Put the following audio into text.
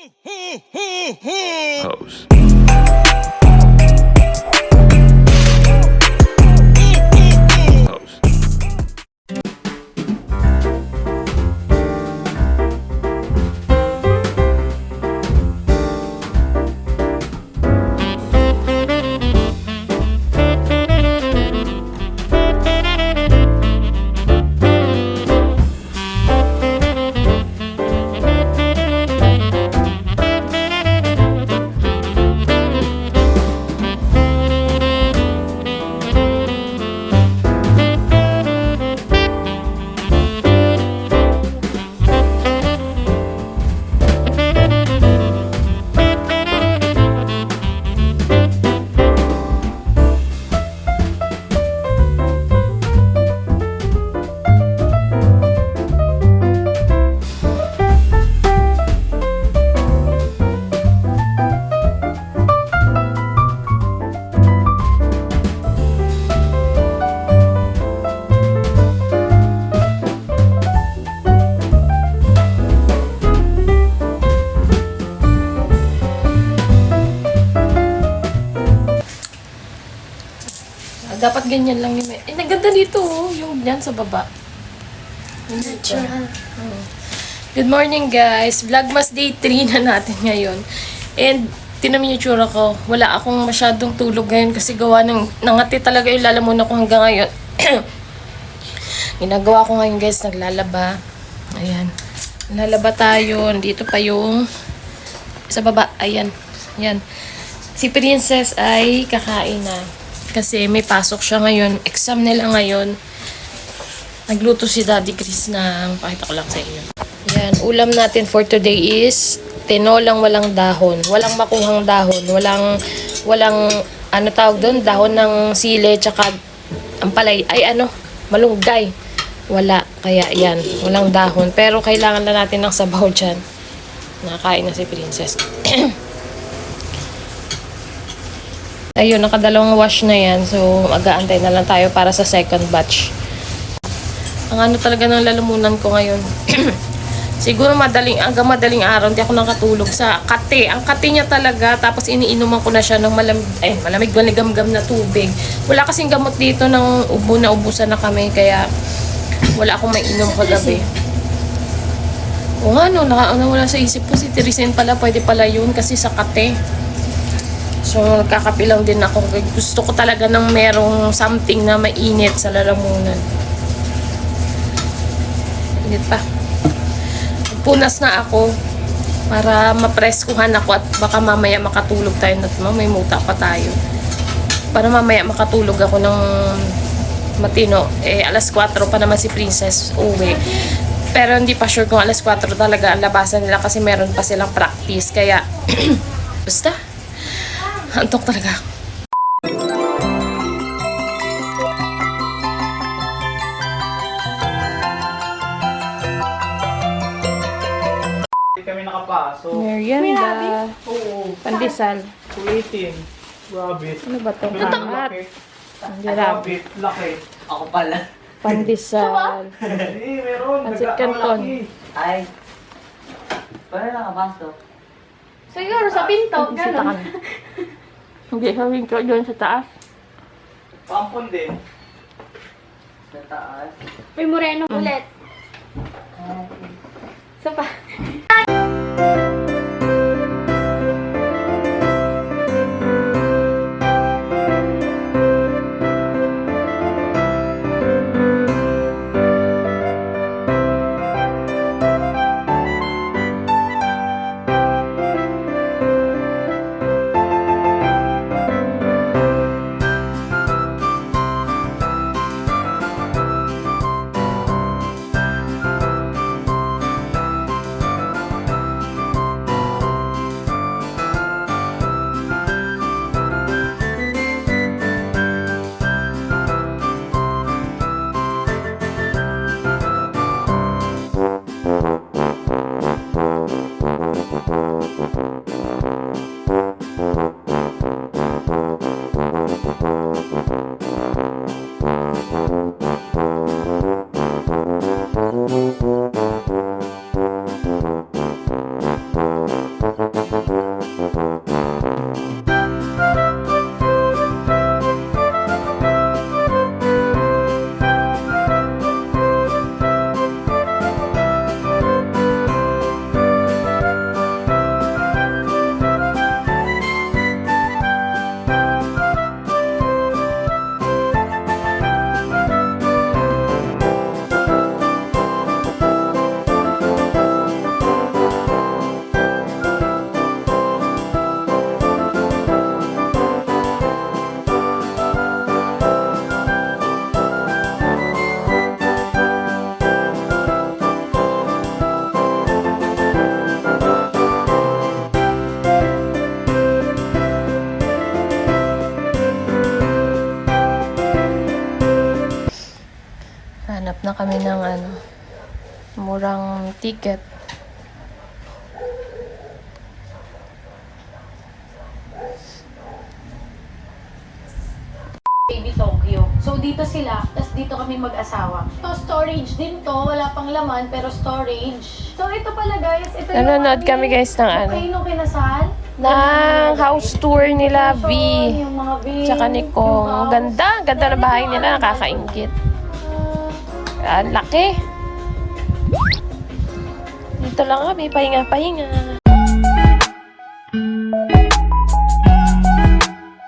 ho, ho, ho. Dapat ganyan lang yung... Eh, naganda dito oh, yung yan sa baba. Yung dito. Oo. Good morning guys! Vlogmas day 3 na natin ngayon. And yung tsura ko. Wala akong masyadong tulog ngayon kasi gawa ng nangati talaga yung lalamunan ko hanggang ngayon. Ginagawa ko ngayon guys, naglalaba. Ayan. Lalaba tayo. Dito pa yung sa baba. Ayan. Ayan. Si Princess ay kakain na. Kasi may pasok siya ngayon. Exam nila ngayon. Nagluto si Daddy Chris ng, pakita ko lang sa inyo. Yan, ulam natin for today is tinolang walang dahon. Walang makuhang dahon. Walang, walang, ano tawag doon? Dahon ng sile, tsaka ampalay. Ay, ano? Malunggay. Wala. Kaya yan, walang dahon. Pero kailangan na natin ng sabaw dyan. Nakakain na si Princess. Ayun, nakadalawang wash na yan. So, mag-aantay na lang tayo para sa second batch. Ang ano talaga ng lalamunan ko ngayon. Siguro madaling, hanggang madaling araw, hindi ako nakatulog sa kate. Ang kate niya talaga, tapos iniinuman ko na siya ng malamig, eh, malamig maligam-gam na tubig. Wala kasing gamot dito ng ubo na ubusan na kami, kaya wala akong mainom kagabi. O nga no, naka, wala sa isip ko si Teresen pala, pwede pala yun kasi sa kate. So, nagkakapilang din ako. Gusto ko talaga ng merong something na mainit sa lalamunan. Init pa. Punas na ako para mapreskuhan ako at baka mamaya makatulog tayo at may muta pa tayo. Para mamaya makatulog ako ng matino. Eh, alas 4 pa naman si Princess uwi. Pero hindi pa sure kung alas 4 talaga ang labasan nila kasi meron pa silang practice. Kaya, basta, antok talaga ako. Hindi kami nakapasok. Merienda. Oo, Pandesal. kulitin. Grabe. Ano ba to? Lahat. Hirap. Grabe, laki. Ako pala. Pandesal. Eh, meron. Pansit Daga- canton. Ay. Paano nakapasok? Siguro sa pinto, Bisita gano'n. kami. Hindi, sabihin ko doon sa taas. Pampon din. Sa taas. May moreno ulit. Sa pa. Ng ano, murang ticket. Baby Tokyo. So, dito sila, tapos dito kami mag-asawa. To storage din to, wala pang laman, pero storage. So, ito pala guys, ito Nanonood kami guys ng ano, Kayo nung kinasal? ng house tour nila V. Yung mga V. Tsaka ni Kong. Ganda, ganda ng bahay nila, nakakaingit. Ang laki. Dito lang kami, pahinga-pahinga.